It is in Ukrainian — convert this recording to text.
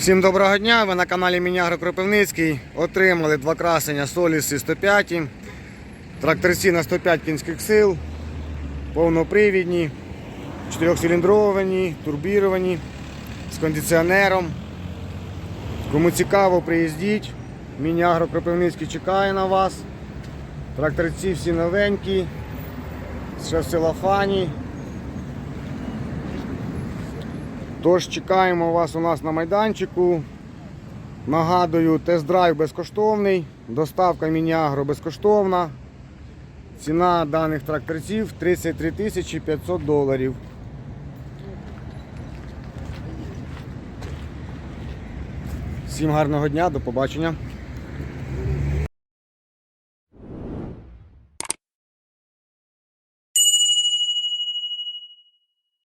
Всім доброго дня! Ви на каналі Мінягро Кропивницький. Отримали два красення Соліси 105. Тракторці на 105 кінських сил. Повнопривідні, чотирьохциліндровані, турбіровані, з кондиціонером. Кому цікаво, приїздіть. Мінягро Кропивницький чекає на вас. Тракторці всі новенькі, ще в целофані. Тож чекаємо вас у нас на майданчику. Нагадую, тест-драйв безкоштовний, доставка міні-агро безкоштовна. Ціна даних тракторців 33 тисячі 500 доларів. Всім гарного дня, до побачення.